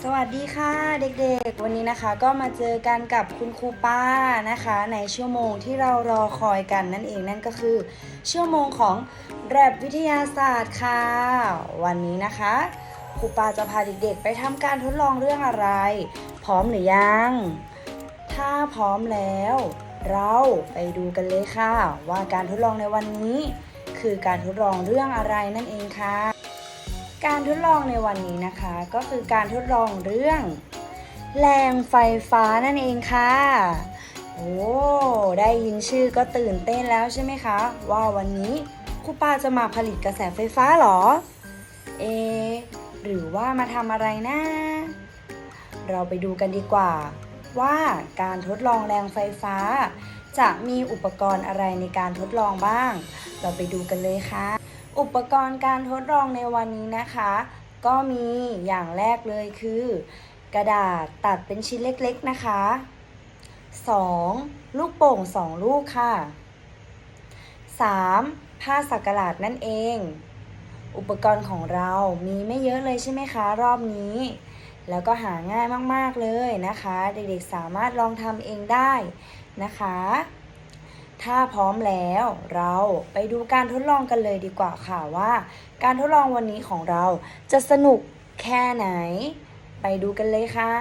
สวัสดีค่ะเด็กๆ วันนี้นะคะก็มาเจอกันกับคุณครูป้านะคะ ในชั่วโมงที่เรารอคอยกันนั่นเองนั่นก็คือ ชั่วโมงของแรบวิทยาศาสตร์ค่ะ วันนี้นะคะครูป้าจะพาเด็กๆ ไปทำการทดลองเรื่องอะไร พร้อมหรือยัง ถ้าพร้อมแล้ว เราไปดูกันเลยค่ะ ว่าการทดลองในวันนี้ คือการทดลองเรื่องอะไรนั่นเองค่ะ การทดลองในวันนี้นะคะ ก็คือการทดลองเรื่อง แรงไฟฟ้านั่นเองค่ะ โอ้ได้ยินชื่อก็ตื่นเต้นแล้วใช่ไหมคะ ว่าวันนี้ครูป้าจะมาผลิตกระแสไฟฟ้าหรอ เอ หรือว่ามาทำอะไรนะ เราไปดูกันดีกว่า ว่าการทดลองแรงไฟฟ้า จะมีอุปกรณ์อะไรในการทดลองบ้าง เราไปดูกันเลยค่ะ อุปกรณ์การทดลองในวันนี้นะคะ ก็มีอย่างแรกเลยคือ กระดาษตัดเป็นชิ้นเล็กๆนะคะ 2. ลูกโป่ง 2 ลูกค่ะ 3. ผ้าสักหลาดนั่นเอง อุปกรณ์ของเรามีไม่เยอะเลยใช่ไหมคะรอบนี้ แล้วก็หาง่ายมากๆเลยนะคะ เด็กๆสามารถลองทำเองได้นะคะ ถ้าพร้อมแล้วเราไปดูการทดลองกันเลยดีกว่าค่ะว่า การทดลองวันนี้ของเราจะสนุกแค่ไหน ไปดูกันเลยค่ะ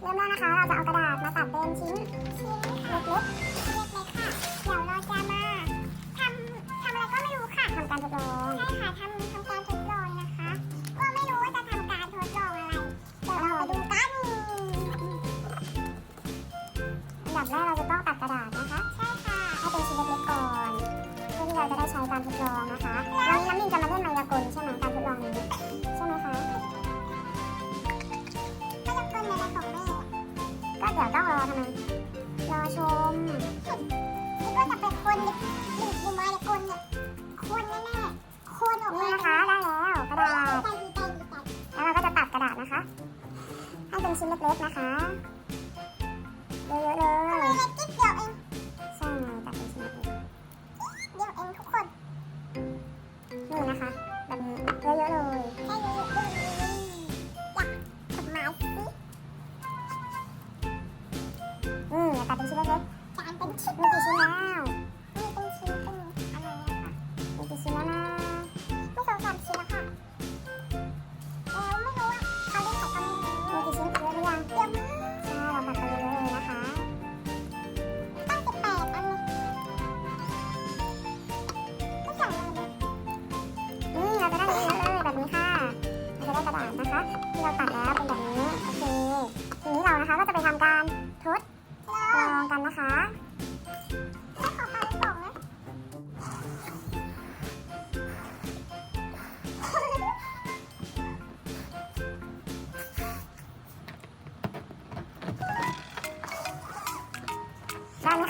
เริ่มแรกนะคะ เราจะเอากระดาษมาตัดเป็นชิ้นชิ้นเล็กๆเล็กๆค่ะ เดี๋ยวเราจะมาทำทำอะไรก็ไม่รู้ค่ะทำการทดลอง ให้เป็นชิ้นเล็กๆนะคะเยอะๆเลยจิ๊บเดียวเองใช่ตัดเป็นชิ้นเล็กๆเดียวเองทุกคนนี่นะคะแบบนี้เยอะๆเลยเยอะๆเลยอยากตัดไม้สิอืมตัดเป็นชิ้นเล็กๆจานเป็นชิ้นมีกี่ชิ้นแล้วมีเป็นชิ้นเป็นอะไรอะค่ะมีกี่ชิ้นแล้วนะ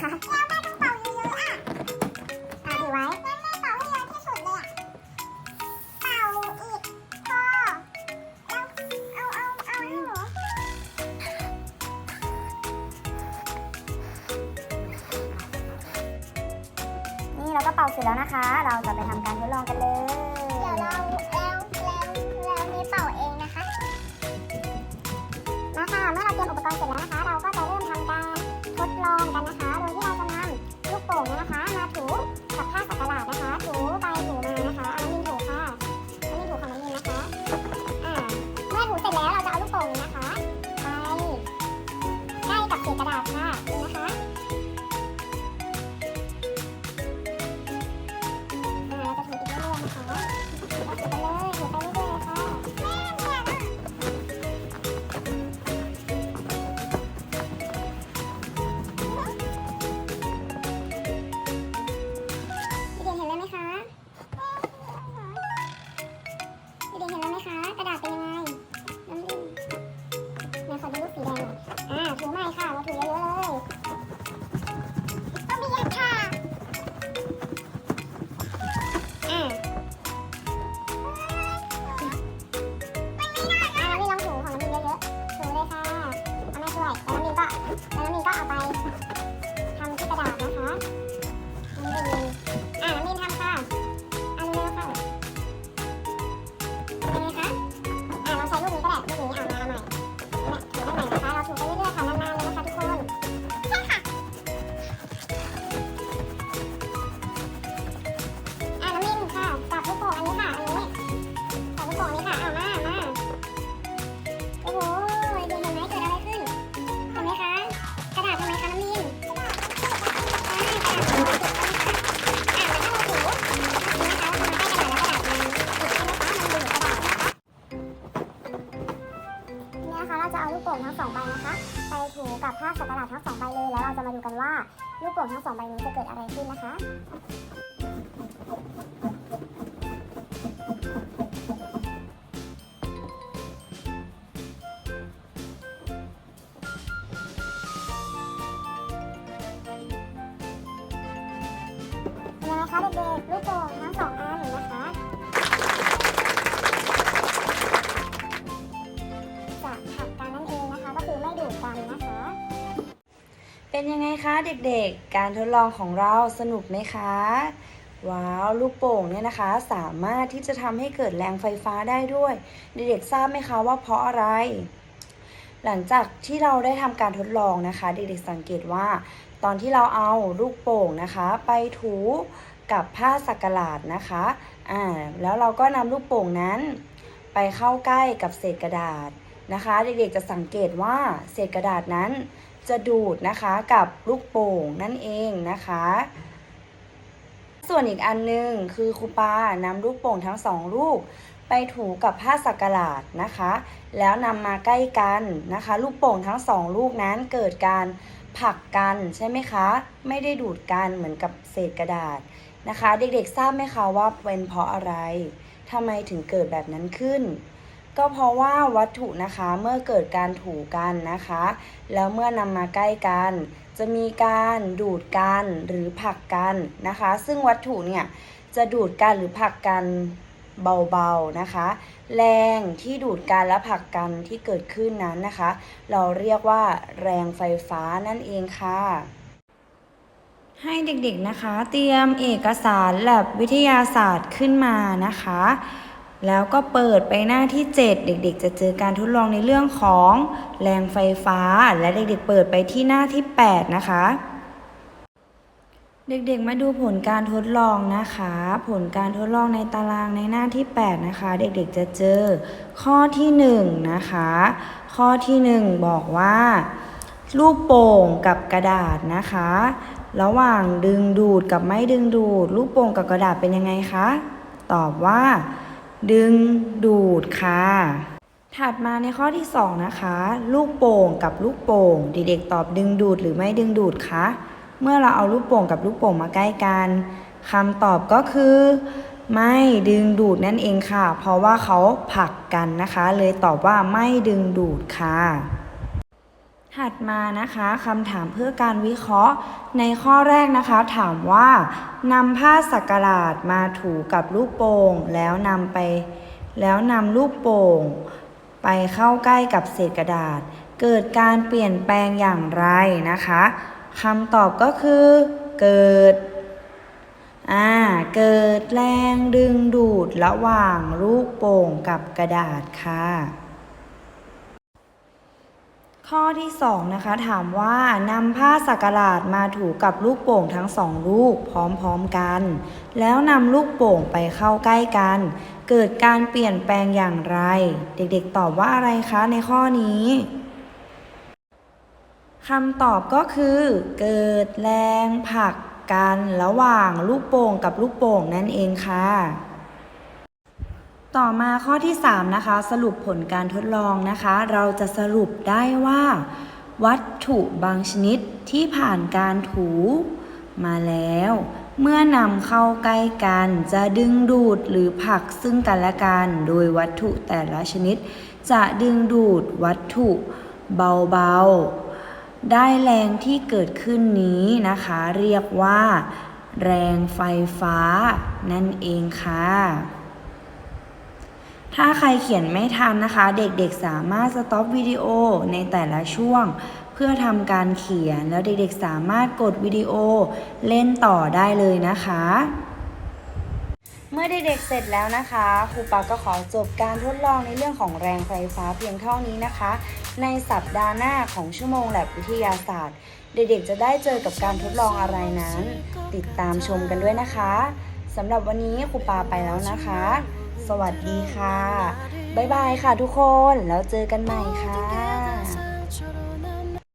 คะแล้วแม่ต้องเป่าเยอะๆอะอะถือไว้แม่แม่เป่าให้เยอะที่สุดเลยอะ เป่าอีกพอแล้วเอาเอาเอาให้หนูนี่เราก็เป่าเสร็จแล้วนะคะ เราจะไปทำการทดลองกันเลย เดี๋ยวเราแล้วแล้วแล้วนี่เป่าเองนะคะ มาค่ะเมื่อเราเตรียมอุปกรณ์เสร็จแล้วนะคะเรา 감사합니다. จะเอาลูกโป่งทั้งสองใบนะคะ ไปถูกับผ้าสักหลาดทั้งสองใบเลย แล้วเราจะมาดูกันว่าลูกโป่งทั้งสองใบนี้จะเกิดอะไรขึ้นนะคะเป็นยังไงคะเด็กๆลูกโป่งทั้งสอง เป็นยังไงคะเด็กๆ การทดลองของเราสนุกไหมคะ ว้าวลูกโป่งเนี่ยนะคะ สามารถที่จะทำให้เกิดแรงไฟฟ้าได้ด้วย เด็กๆทราบไหมคะว่าเพราะอะไร หลังจากที่เราได้ทำการทดลองนะคะ เด็กๆสังเกตว่า ตอนที่เราเอาลูกโป่งนะคะ ไปถูกับผ้าสักหลาดนะคะอ่าแล้วเราก็นำลูกโป่งนั้น ไปเข้าใกล้กับเศษกระดาษนะคะ เด็กๆจะสังเกตว่าเศษกระดาษนั้น จะดูดนะคะกับลูกโป่งนั่นเองนะคะ ส่วนอีกอันหนึงคือครูปานำลูกโป่งทั้งสองลูกไปถูกับผ้าสักหลาดนะคะ แล้วนำมาใกล้กันนะคะ ลูกโป่งทั้งสองลูกนั้นเกิดการผลักกันใช่ไหมคะ ไม่ได้ดูดกันเหมือนกับเศษกระดาษนะคะ เด็กๆทราบไหมคะว่าเป็นเพราะอะไรทำไมถึงเกิดแบบนั้นขึ้น ก็เพราะว่าวัตถุนะคะเมื่อเกิดการถูกันนะคะ แล้วเมื่อนำมาใกล้กัน จะมีการดูดกันหรือผลักกันนะคะ ซึ่งวัตถุเนี่ยจะดูดกันหรือผลักกันเบาๆนะคะ แรงที่ดูดกันและผลักกันที่เกิดขึ้นนั้นนะคะ เราเรียกว่าแรงไฟฟ้านั่นเองค่ะ ให้เด็กๆนะคะ เตรียมเอกสารแลบวิทยาศาสตร์ขึ้นมานะคะ แล้วก็เปิดไปหน้าที่ 7 เด็กๆ จะเจอการทดลองในเรื่องของแรงไฟฟ้า และเด็กๆ เปิดไปที่หน้าที่ 8 นะคะ เด็กๆ มาดูผลการทดลองนะคะ ผลการทดลองในตารางในหน้าที่ 8 นะคะ เด็กๆ จะเจอข้อที่ 1 นะคะ ข้อที่ 1 บอกว่าลูกโป่งกับกระดาษนะคะ ระหว่างดึงดูดกับไม่ดึงดูด ลูกโป่งกับกระดาษเป็นยังไงคะ ตอบว่า ดึงดูดค่ะ ถัดมาในข้อที่ 2 นะคะ ลูกโป่งกับลูกโป่งเด็กๆตอบดึงดูดหรือไม่ดึงดูดคะเมื่อเราเอาลูกโป่งกับลูกโป่งมาใกล้กันคำตอบก็คือ ไม่ดึงดูดนั่นเองค่ะ เพราะว่าเขาผลักกันนะคะ เลยตอบว่าไม่ดึงดูดค่ะ ถัดมานะคะคำถามเพื่อการวิเคราะห์ในข้อแรกนะคะ ถามว่านำผ้าสักหลาดมาถูกับลูกโป่งแล้วนำไป แล้วนำลูกโป่ง ไปเข้าใกล้กับเศษกระดาษ เกิดการเปลี่ยนแปลงอย่างไรนะคะคำตอบก็คือ เกิดอ่าเกิดแรงดึงดูดระหว่างลูกโป่งกับกระดาษค่ะ ข้อที่2นะคะถามว่านำผ้าสักหลาดมาถูกับลูกโป่งทั้งสองลูกพร้อมๆกัน แล้วนำลูกโป่งไปเข้าใกล้กัน เกิดการเปลี่ยนแปลงอย่างไร เด็กๆตอบว่าอะไรคะในข้อนี้คำตอบก็คือ เกิดแรงผลักกันระหว่างลูกโป่งกับลูกโป่งนั่นเองค่ะ ต่อมาข้อที่ 3 นะคะ สรุปผลการทดลองนะคะ เราจะสรุปได้ว่า วัตถุบางชนิดที่ผ่านการถูมาแล้ว เมื่อนำเข้าใกล้กันจะดึงดูดหรือผลักซึ่งกันและกัน โดยวัตถุแต่ละชนิด จะดึงดูดวัตถุเบาๆ ได้แรงที่เกิดขึ้นนี้นะคะ เรียกว่า แรงไฟฟ้านั่นเองค่ะ ถ้าใครเขียนไม่ทันนะคะ เด็กๆสามารถสต็อปวิดีโอในแต่ละช่วง เพื่อทำการเขียนแล้วเด็กๆสามารถกดวิดีโอเล่นต่อได้เลยนะคะ เมื่อเด็กๆเสร็จแล้วนะคะครูปาก็ขอจบการทดลองในเรื่องของแรงไฟฟ้าเพียงเท่านี้นะคะ ในสัปดาห์หน้าของชั่วโมงแลบวิทยาศาสตร์ เด็กๆจะได้เจอกับการทดลองอะไรนั้น ติดตามชมกันด้วยนะคะสำหรับวันนี้ครูปาไปแล้วนะคะ สวัสดีค่ะ บ๊ายบายค่ะทุกคน แล้วเจอกันใหม่ค่ะ